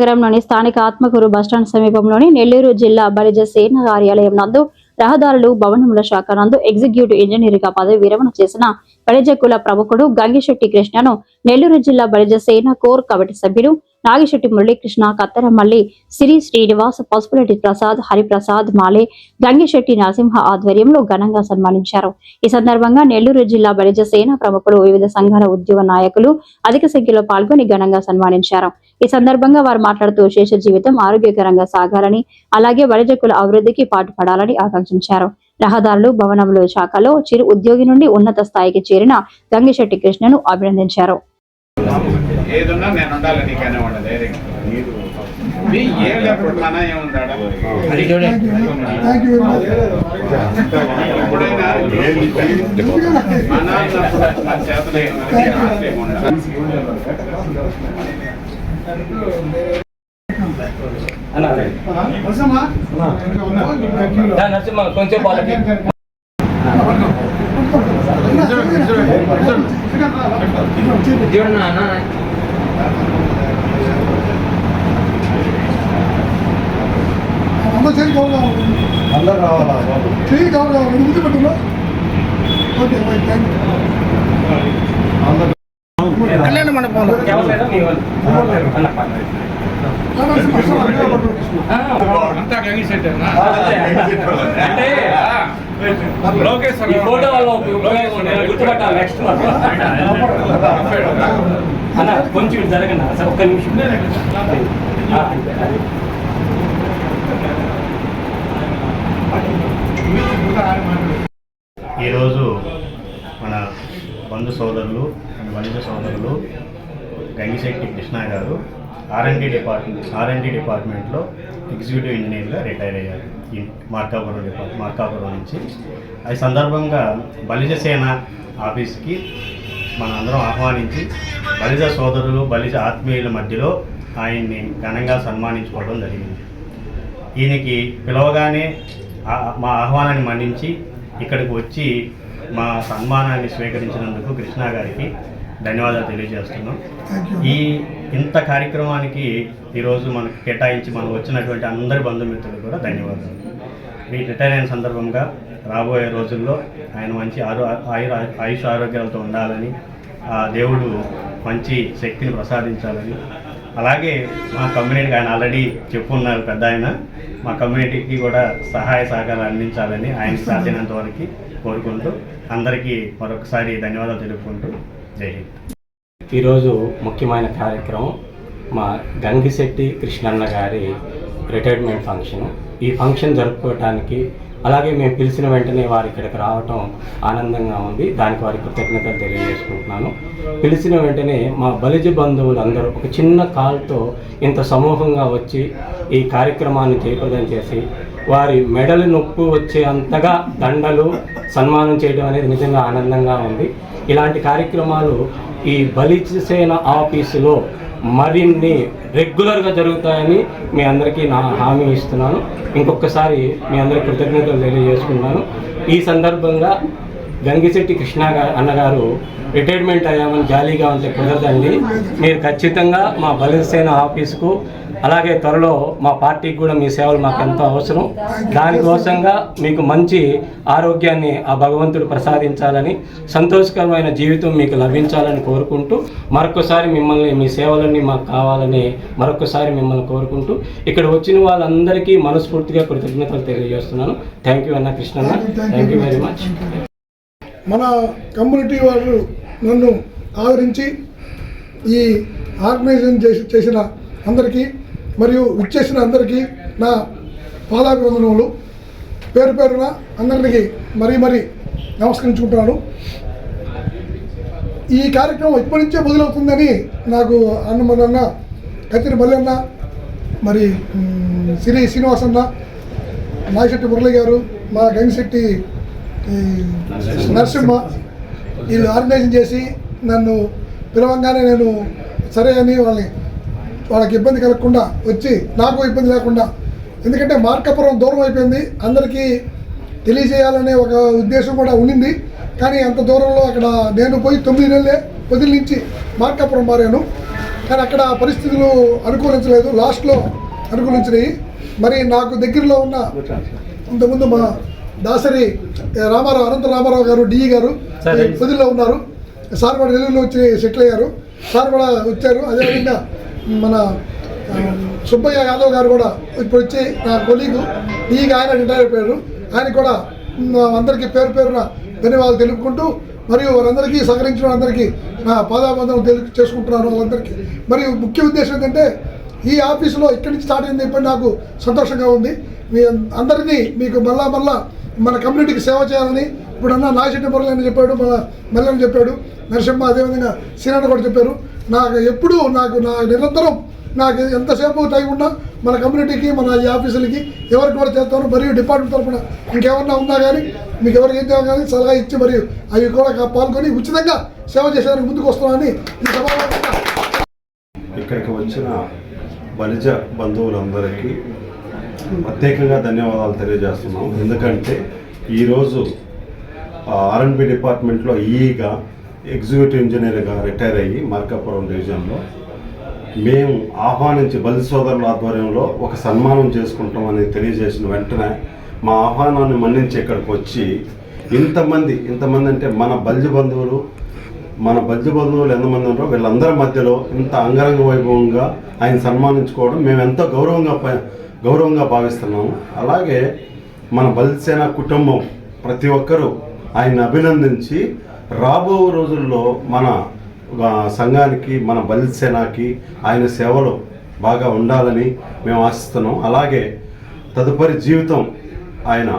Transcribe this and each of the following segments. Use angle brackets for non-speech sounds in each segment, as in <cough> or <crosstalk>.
నగరంలోని స్థానిక ఆత్మకూరు బస్టాండ్ సమీపంలోని నెల్లూరు జిల్లా బలిజ సేన కార్యాలయం నందు రహదారులు భవనముల శాఖ నందు ఎగ్జిక్యూటివ్ ఇంజనీర్గా పదవి విరమణ చేసిన బలిజ కుల ప్రముఖుడు గంగిశెట్టి కృష్ణను నెల్లూరు జిల్లా బలిజ సేన కోర్ కమిటీ సభ్యులు నాగిశెట్టి మురళీకృష్ణ కత్తెరమల్లి సిరి శ్రీనివాస్ పసుపులెట్టి ప్రసాద్ హరిప్రసాద్ మాలే గంగిశెట్టి నరసింహ ఆధ్వర్యంలో ఘనంగా సన్మానించారు. ఈ సందర్భంగా నెల్లూరు జిల్లా బలిజ సేన ప్రముఖులు వివిధ సంఘాల ఉద్యోగ నాయకులు అధిక సంఖ్యలో పాల్గొని ఘనంగా సన్మానించారు. ఈ సందర్భంగా వారు మాట్లాడుతూ శేష జీవితం ఆరోగ్యకరంగా సాగాలని అలాగే బలిజకుల అభివృద్ధికి పాటుపడాలని ఆకాంక్షించారు. రహదారులు భవనములు శాఖలో చిరు ఉద్యోగి నుండి ఉన్నత స్థాయికి చేరిన గంగిశెట్టి కృష్ణను అభినందించారు. ఏదున్నా నేను ఉండాలి నీకనే ఉండదు ధైర్యం మీ మన ఏముందాడ ఎప్పుడైనా మన అన్నప్పుడు మన చేతలు ఏమన్నా నరసింహ కొంచెం చూడండి అన్న. అందరూ చేరి కవర్ కావాలి అందరు రావాలా బాబు చేయి కవర్ కావాలి ఇది ముందు పెట్టున్నా ఓకే రైట్ థ్యాంక్ అందరు కళ్యాణ మండపంలో. అంటే లోకేష్ ఈ ఫోటో వల్ల ఉపయోగం ఉంది. గుర్తుపట్టాలి నెక్స్ట్ అన్న కొంచెం జరగండి అన్న. ఒక్క నిమిషం. ఈరోజు మన బంధు సోదరులు వణిజ సోదరులు Gangisetti Krishna garu RMD department RMD డిపార్ట్మెంట్లో ఎగ్జిక్యూటివ్ ఇంజనీర్గా రిటైర్ అయ్యారు. ఈ మార్కాపురం డిపార్ట్ మార్కాపురం నుంచి. అది సందర్భంగా బలిజ సేన ఆఫీస్కి మన అందరం ఆహ్వానించి బలిజ సోదరులు బలిజ ఆత్మీయుల మధ్యలో ఆయన్ని ఘనంగా సన్మానించుకోవడం జరిగింది. ఈయనకి పిలవగానే మా ఆహ్వానాన్ని మన్నించి ఇక్కడికి వచ్చి మా సన్మానాన్ని స్వీకరించినందుకు కృష్ణ గారికి ధన్యవాదాలు తెలియజేస్తున్నాం. ఈ ఇంత కార్యక్రమానికి ఈరోజు మనకు కేటాయించి మనం వచ్చినటువంటి అందరి బంధుమిత్రులు కూడా ధన్యవాదాలు. మీ రిటైర్ అయిన సందర్భంగా రాబోయే రోజుల్లో ఆయన మంచి ఆరో ఆయుర ఆయుష ఆరోగ్యాలతో ఉండాలని ఆ దేవుడు మంచి శక్తిని ప్రసాదించాలని అలాగే మా కమ్యూనిటీకి ఆయన ఆల్రెడీ చెప్పున్నారు పెద్ద ఆయన మా కమ్యూనిటీకి కూడా సహాయ సహకారాలు అందించాలని ఆయనకి <laughs> సాధ్యమైనంత వరకు కోరుకుంటూ అందరికీ మరొకసారి ధన్యవాదాలు తెలుపుకుంటూ జై హింద్. ఈరోజు ముఖ్యమైన కార్యక్రమం మా గంగిశెట్టి కృష్ణన్న గారి రిటైర్మెంట్ ఫంక్షన్. ఈ ఫంక్షన్ జరుపుకోవటానికి అలాగే మేము పిలిచిన వెంటనే వారు ఇక్కడికి రావటం ఆనందంగా ఉంది. దానికి వారి కృతజ్ఞతలు తెలియజేసుకుంటున్నాను. పిలిచిన వెంటనే మా బలిజ బంధువులు అందరూ ఒక చిన్న కాల్తో ఇంత సమూహంగా వచ్చి ఈ కార్యక్రమాన్ని జయప్రదం చేసి వారి మెడలు నొప్పి వచ్చే అంతగా దండలు సన్మానం చేయడం అనేది నిజంగా ఆనందంగా ఉంది. ఇలాంటి కార్యక్రమాలు ఈ బలిసేన ఆఫీసులో మరిన్ని రెగ్యులర్గా జరుగుతాయని మీ అందరికీ నా హామీ ఇస్తున్నాను. ఇంకొకసారి మీ అందరికీ కృతజ్ఞతలు తెలియజేసుకున్నాను ఈ సందర్భంగా గంగిశెట్టి కృష్ణ అన్నగారు రిటైర్మెంట్ అయ్యామని జాలీగా ఉంటే కుదరదండి. మీరు ఖచ్చితంగా మా బలిసేన ఆఫీసుకు అలాగే త్వరలో మా పార్టీకి కూడా మీ సేవలు మాకు ఎంతో అవసరం. దానికోసంగా మీకు మంచి ఆరోగ్యాన్ని ఆ భగవంతుడు ప్రసాదించాలని సంతోషకరమైన జీవితం మీకు లభించాలని కోరుకుంటూ మరొకసారి మిమ్మల్ని మీ సేవలన్నీ మాకు కావాలని మరొకసారి మిమ్మల్ని కోరుకుంటూ ఇక్కడ వచ్చిన వాళ్ళందరికీ మనస్ఫూర్తిగా కృతజ్ఞతలు తెలియజేస్తున్నాను. థ్యాంక్ యూ అన్న కృష్ణన్న. థ్యాంక్ యూ వెరీ మచ్ మన కమ్యూనిటీ వాళ్ళు నన్ను ఆదరించి ఈ ఆర్గనైజేషన్ చేసి చేసిన అందరికీ మరియు విచ్చేసిన అందరికీ నా పాదాభివందనములు. పేరు పేరున అందరికీ మరీ మరీ నమస్కరించుకుంటున్నాను. ఈ కార్యక్రమం ఇప్పటి నుంచే మొదలవుతుందని నాకు అన్నమన్న కత్తిరి మల్లన్న మరి సిరి శ్రీనివాస్ అన్న నాగశెట్టి మురళి గారు మా గంగిశెట్టి ఈ, నరసింహ వీళ్ళు ఆర్గనైజింగ్ చేసి నన్ను పిలవంగానే నేను సరే అని వాళ్ళని వాళ్ళకి ఇబ్బంది కలగకుండా వచ్చి నాకు ఇబ్బంది లేకుండా. ఎందుకంటే మార్కాపురం దూరం అయిపోయింది. అందరికీ తెలియజేయాలనే ఒక ఉద్దేశం కూడా ఉండింది. కానీ అంత దూరంలో అక్కడ నేను పోయి తొమ్మిది నెలలే పొదిల నుంచి మార్కాపురం మారాను. కానీ అక్కడ పరిస్థితులు అనుకూలించలేదు. లాస్ట్లో అనుకూలించినాయి. మరి నాకు దగ్గరలో ఉన్న ఇంతకుముందు మా దాసరి రామారావు అనంత రామారావు గారు డిఈ గారు పొదిలో ఉన్నారు. సార్ కూడా నెల్లూరులో వచ్చి సెటిల్ అయ్యారు. సార్ కూడా వచ్చారు. అదేవిధంగా మన సుబ్బయ్య యాదవ్ గారు కూడా ఇప్పుడు వచ్చి నా కొలీగు. డిఈగా ఆయన రిటైర్ అయిపోయారు. ఆయన కూడా అందరికీ పేరు పేరున ధన్యవాదాలు తెలుపుకుంటూ మరియు వారందరికీ సహకరించిన అందరికీ నా పాదాబంధం తెలుపు చేసుకుంటున్నాను వాళ్ళందరికీ. మరియు ముఖ్య ఉద్దేశం ఏంటంటే ఈ ఆఫీసులో ఇక్కడి నుంచి స్టార్ట్ అయింది ఇప్పుడు నాకు సంతోషంగా ఉంది. మీ అందరినీ మీకు మళ్ళా మళ్ళా మన కమ్యూనిటీకి సేవ చేయాలని ఇప్పుడు నాగశెట్టి మురళి అని చెప్పాడు మన మెల్లని చెప్పాడు నరసింహ అదేవిధంగా శ్రీనాథ్ కూడా చెప్పారు. నాకు ఎప్పుడూ నాకు నా నిరంతరం నాకు ఎంతసేపు టైం ఉన్నా మన కమ్యూనిటీకి మన ఈ ఆఫీసులకి ఎవరికి కూడా చేస్తాను మరియు డిపార్ట్మెంట్ తరఫున ఇంకేమన్నా ఉన్నా కానీ మీకు ఎవరికి ఏం చేయాలి కానీ సలహా ఇచ్చి మరియు అవి కూడా పాల్గొని ఉచితంగా సేవ చేసేదానికి ముందుకు వస్తున్నామని ఈ సమావేశంగా ఇక్కడికి వచ్చిన బలిజ బంధువులందరికీ ప్రత్యేకంగా ధన్యవాదాలు తెలియజేస్తున్నాం. ఎందుకంటే ఈరోజు ఆర్ఎండ్బి డిపార్ట్మెంట్లో ఈఈగా ఎగ్జిక్యూటివ్ ఇంజనీర్గా రిటైర్ అయ్యి మార్కాపురం డివిజన్లో మేము ఆహ్వానించి బలి సోదరుల ఆధ్వర్యంలో ఒక సన్మానం చేసుకుంటాం అనేది తెలియజేసిన వెంటనే మా ఆహ్వానాన్ని మన్నించి ఇక్కడికి వచ్చి ఇంతమంది ఇంతమంది అంటే మన బల్జు బంధువులు మన బల్జు బంధువులు ఎంతమంది ఉన్నారో వీళ్ళందరి మధ్యలో ఇంత అంగరంగ వైభవంగా ఆయన సన్మానించుకోవడం మేము ఎంతో గౌరవంగా గౌరవంగా భావిస్తున్నాము. అలాగే మన బలిసేన కుటుంబం ప్రతి ఒక్కరూ ఆయన అభినందించి రాబో రోజుల్లో మన సంఘానికి మన బలిసేనాకి ఆయన సేవలు బాగా ఉండాలని మేము ఆశిస్తున్నాం. అలాగే తదుపరి జీవితం ఆయన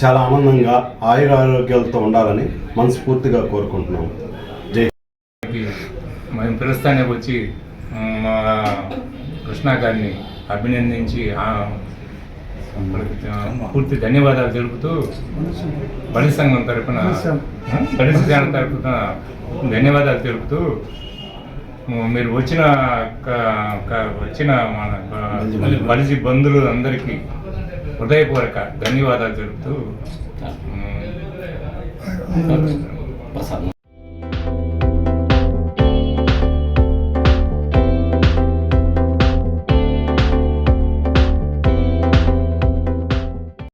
చాలా ఆనందంగా ఆయుర ఆరోగ్యాలతో ఉండాలని మనస్ఫూర్తిగా కోరుకుంటున్నాం. జై మేము పిలుస్తానే వచ్చి మా కృష్ణ గారిని అభినందించి పూర్తి ధన్యవాదాలు తెలుపుతూ బలి సంఘం తరపున బలి సంఘం. తరపున ధన్యవాదాలు తెలుపుతూ మీరు వచ్చిన వచ్చిన మన బ- బలిజి బంధువులు. అందరికీ హృదయపూర్వక ధన్యవాదాలు తెలుపుతూ